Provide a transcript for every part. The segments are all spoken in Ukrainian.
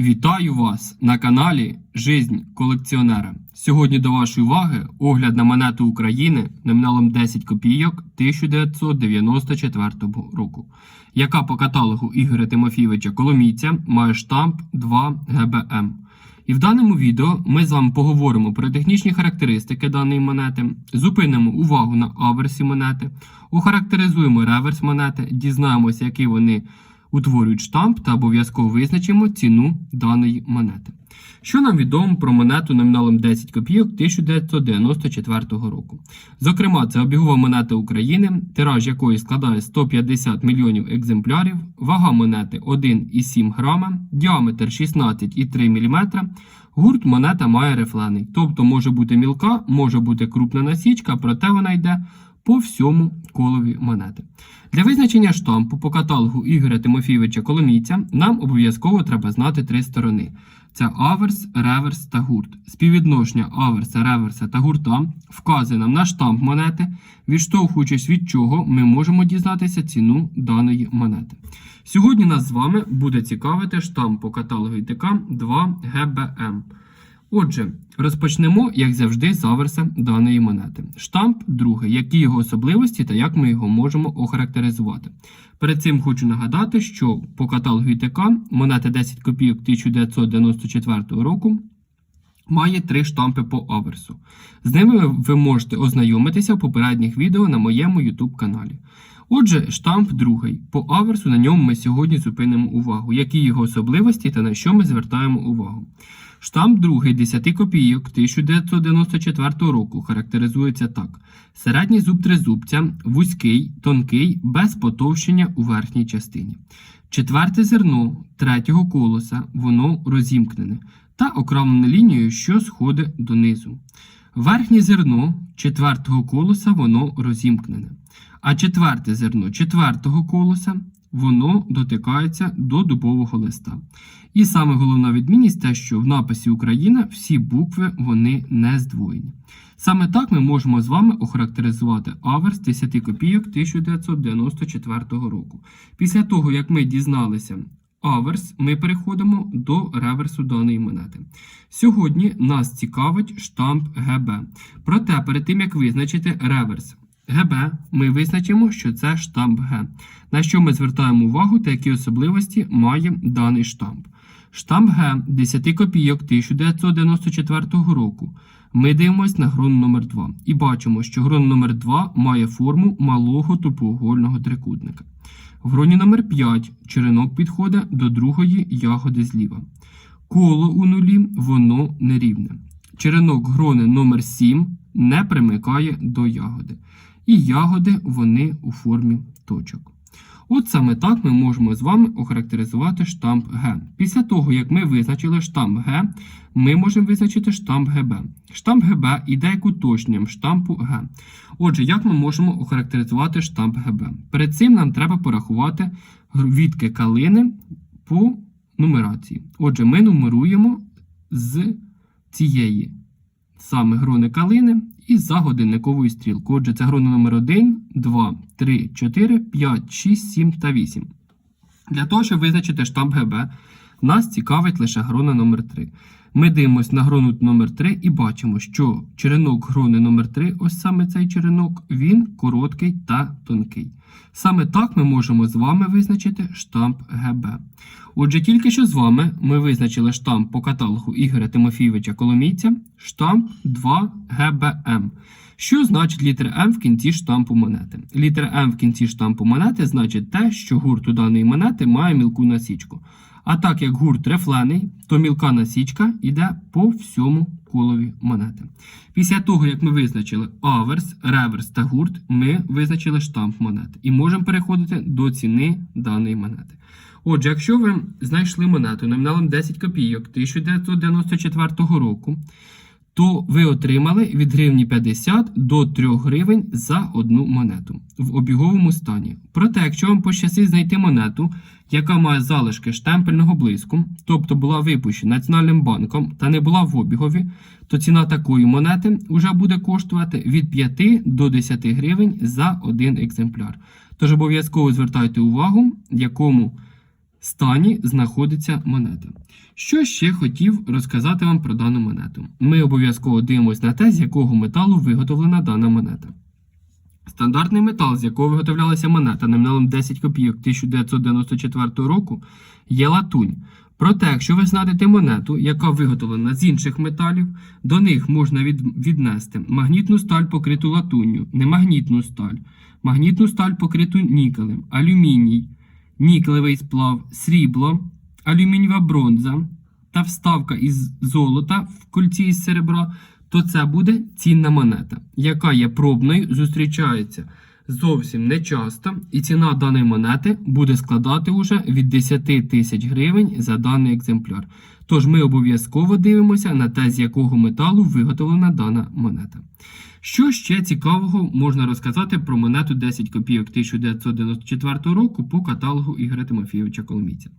Вітаю вас на каналі Жизнь колекціонера. Сьогодні до вашої уваги огляд на монету України номіналом 10 копійок 1994 року, яка по каталогу Ігоря Тимофійовича Коломійця має штамп 2 ГБМ. І в даному відео ми з вами поговоримо про технічні характеристики даної монети, зупинимо увагу на аверсі монети, охарактеризуємо реверс монети, дізнаємося, який вони утворюють штамп та обов'язково визначимо ціну даної монети. Що нам відомо про монету номіналом 10 копійок 1994 року? Зокрема, це обігова монета України, тираж якої складає 150 мільйонів екземплярів, вага монети 1,7 грама, діаметр 16,3 мм. Гурт монета має рифлений, тобто може бути мілка, може бути крупна насічка, проте вона йде по всьому колові монети. Для визначення штампу по каталогу Ігоря Тимофійовича Коломійця нам обов'язково треба знати три сторони: це аверс, реверс та гурт. Співвідношення аверса, реверса та гурта вказує нам на штамп монети, відштовхуючись від чого ми можемо дізнатися ціну даної монети. Сьогодні нас з вами буде цікавити штамп по каталогу ІТК 2 ГБМ. Отже, розпочнемо, як завжди, з аверса даної монети. Штамп другий, які його особливості та як ми його можемо охарактеризувати. Перед цим хочу нагадати, що по каталогу ІТК монета 10 копійок 1994 року має три штампи по аверсу. З ними ви можете ознайомитися в попередніх відео на моєму YouTube каналі. Отже, штамп другий. По аверсу на ньому ми сьогодні зупинимо увагу, які його особливості та на що ми звертаємо увагу. Штамп другий 10 копійок 1994 року характеризується так: середній зуб тризубця, вузький, тонкий, без потовщення у верхній частині. Четверте зерно третього колоса, воно розімкнене та окремлене лінією, що сходить донизу. Верхнє зерно четвертого колоса, воно розімкнене. А четверте зерно четвертого колоса воно дотикається до дубового листа. І саме головна відмінність те, що в написі Україна всі букви вони не здвоєні. Саме так ми можемо з вами охарактеризувати аверс 10 копійок 1994 року. Після того, як ми дізналися аверс, ми переходимо до реверсу даної монети. Сьогодні нас цікавить штамп ГБ. Проте, перед тим як визначити реверс ГБ, ми визначимо, що це штамп Г. На що ми звертаємо увагу та які особливості має даний штамп. Штамп Г 10 копійок 1994 року. Ми дивимося на грон номер 2 і бачимо, що грон номер 2 має форму малого тупоугольного трикутника. В гроні номер 5 черенок підходить до другої ягоди зліва. Коло у нулі воно нерівне. Черенок грони номер 7 не примикає до ягоди. І ягоди вони у формі точок. От саме так ми можемо з вами охарактеризувати штамп Г. Після того, як ми визначили штамп Г, ми можемо визначити штамп ГБ. Штамп ГБ іде як уточненням штампу Г. Отже, як ми можемо охарактеризувати штамп ГБ? Перед цим нам треба порахувати відки калини по нумерації. Отже, ми нумеруємо з цієї саме грони калини і за годинниковою стрілкою. Отже, це груна номер 1, 2, 3, 4, 5, 6, 7 та 8. Для того, щоб визначити штамп ГБ, нас цікавить лише грона номер 3 Ми дивимося на грону номер 3 і бачимо, що черенок грони номер 3 ось саме цей черенок, він короткий та тонкий. Саме так ми можемо з вами визначити штамп ГБ. Отже, тільки що з вами ми визначили штамп по каталогу Ігоря Тимофійовича Коломійця, штамп 2 ГБМ. Що значить літера М в кінці штампу монети? Літера М в кінці штампу монети значить те, що гурт у даної монети має мілку насічку. А так як гурт рефлений, то мілка насічка йде по всьому колові монети. Після того, як ми визначили аверс, реверс та гурт, ми визначили штамп монети і можемо переходити до ціни даної монети. Отже, якщо ви знайшли монету номіналом 10 копійок 1994 року, то ви отримали від гривні 50 до 3 гривень за одну монету в обіговому стані. Проте, якщо вам пощастить знайти монету, яка має залишки штемпельного блиску, тобто була випущена Національним банком та не була в обігові, то ціна такої монети вже буде коштувати від 5 до 10 гривень за один екземпляр. Тож обов'язково звертайте увагу, якому стані знаходиться монета. Що ще хотів розказати вам про дану монету? Ми обов'язково дивимося на те, з якого металу виготовлена дана монета. Стандартний метал, з якого виготовлялася монета номіналом 10 копійок 1994 року, є латунь. Проте, якщо ви знайдете монету, яка виготовлена з інших металів, до них можна від, віднести магнітну сталь покриту латунню, немагнітну сталь, магнітну сталь покриту нікелем, алюміній, нікелевий сплав, срібло, алюмінієва бронза та вставка із золота в кольці із серебра, то це буде цінна монета, яка є пробною, зустрічається зовсім не часто, і ціна даної монети буде складати уже від 10 тисяч гривень за даний екземпляр. Тож ми обов'язково дивимося на те, з якого металу виготовлена дана монета. Що ще цікавого можна розказати про монету 10 копійок 1994 року по каталогу Ігоря Тимофійовича Коломійця?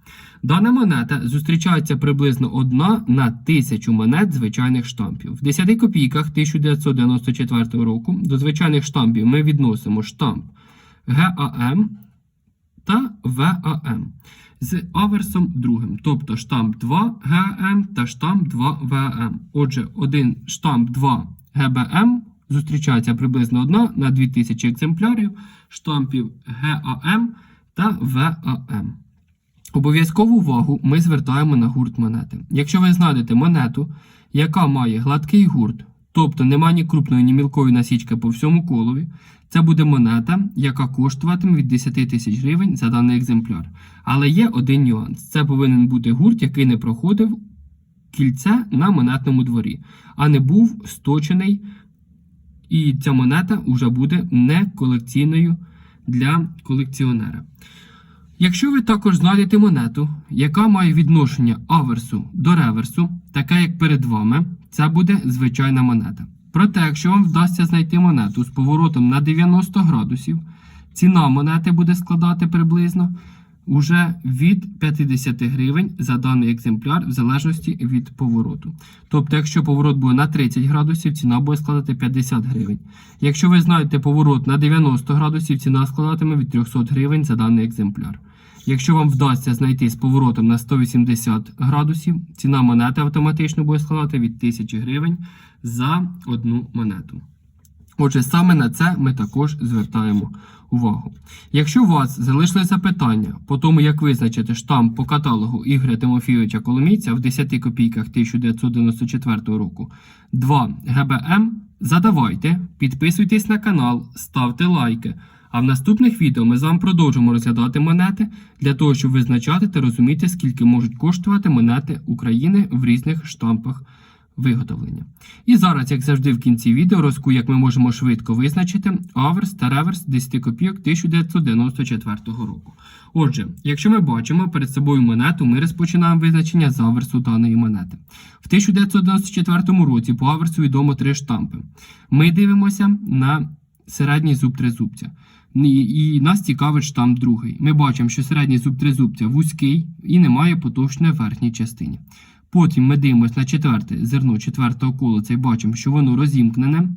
Дана монета зустрічається приблизно одна на тисячу монет звичайних штампів. В 10 копійках 1994 року до звичайних штампів ми відносимо штамп ГАМ та ВАМ з аверсом другим, тобто штамп 2 ГАМ та штамп 2 ВАМ. Отже, один штамп 2 ГБМ зустрічається приблизно одна на 2000 екземплярів штампів ГАМ та ВАМ. Обов'язкову увагу ми звертаємо на гурт монети. Якщо ви знайдете монету, яка має гладкий гурт, тобто нема ні крупної, ні мілкої насічки по всьому колові, це буде монета, яка коштуватиме від 10 тисяч гривень за даний екземпляр. Але є один нюанс: це повинен бути гурт, який не проходив кільце на монетному дворі, а не був сточений. І ця монета вже буде не колекційною для колекціонера. Якщо ви також знайдете монету, яка має відношення аверсу до реверсу, таке як перед вами, це буде звичайна монета. Проте, якщо вам вдасться знайти монету з поворотом на 90 градусів, ціна монети буде складати приблизно уже від 50 гривень за даний екземпляр, в залежності від повороту. Тобто, якщо поворот буде на 30 градусів, ціна буде складати 50 гривень. Якщо ви знаєте поворот на 90 градусів, ціна складатиме від 300 гривень за даний екземпляр. Якщо вам вдасться знайти з поворотом на 180 градусів, ціна монети автоматично буде складати від 1000 гривень за одну монету. Отже, саме на це ми також звертаємо увагу. Якщо у вас залишили запитання по тому, як визначити штамп по каталогу Ігоря Тимофійовича Коломійця в 10 копійках 1994 року 2 ГБМ, задавайте, підписуйтесь на канал, ставте лайки. А в наступних відео ми з вами продовжимо розглядати монети для того, щоб визначати та розуміти, скільки можуть коштувати монети України в різних штампах виготовлення. І зараз, як завжди, в кінці відео розкую, як ми можемо швидко визначити аверс та реверс 10 копійок 1994 року. Отже, якщо ми бачимо перед собою монету, ми розпочинаємо визначення з аверсу даної монети. В 1994 році по аверсу відомо три штампи. Ми дивимося на середній зуб тризубця. І, нас цікавить штамп другий. Ми бачимо, що середній зуб тризубця вузький і не має потовщеної верхній частині. Потім ми дивимося на четверте зерно четвертого колоса і бачимо, що воно розімкнене.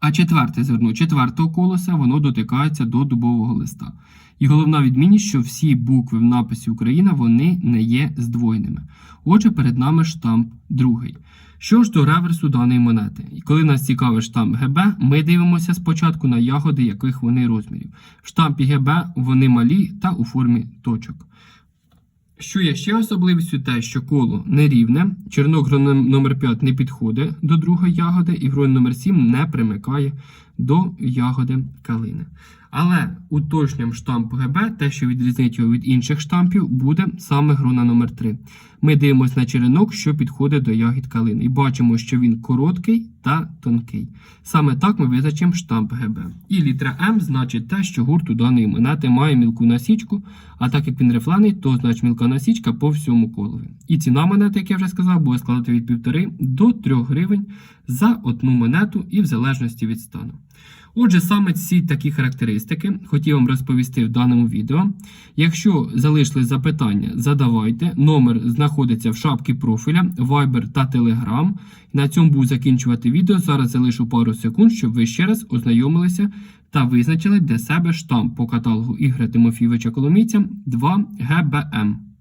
А четверте зерно четвертого колоса воно дотикається до дубового листа. І головна відмінність, що всі букви в написі Україна вони не є здвоєними. Отже, перед нами штамп другий. Що ж до реверсу даної монети? І коли нас цікавить штамп ГБ, ми дивимося спочатку на ягоди, яких вони розмірів. В штампі ГБ вони малі та у формі точок. Що є ще особливістю, те, що коло нерівне, чернок номер 5 не підходить до другої ягоди, і грон номер 7 не примикає до ягоди калини. Але уточнюємо штамп ГБ, те, що відрізнить його від інших штампів, буде саме грона номер 3 Ми дивимося на черенок, що підходить до ягід калини, і бачимо, що він короткий та тонкий. Саме так ми визначимо штамп ГБ. І літера М значить те, що гурт у даної монети має мілку насічку, а так як він рифлений, то значить мілка насічка по всьому колові. І ціна монети, як я вже сказав, буде складати від 1,5 до 3 гривень за одну монету і в залежності від стану. Отже, саме ці такі характеристики хотів вам розповісти в даному відео. Якщо залишили запитання, задавайте. Номер знаходиться в шапці профіля, Viber та Telegram. На цьому буду закінчувати відео. Зараз залишу пару секунд, щоб ви ще раз ознайомилися та визначили для себе штамп по каталогу Ігоря Тимофійовича Коломійця 2 ГБМ.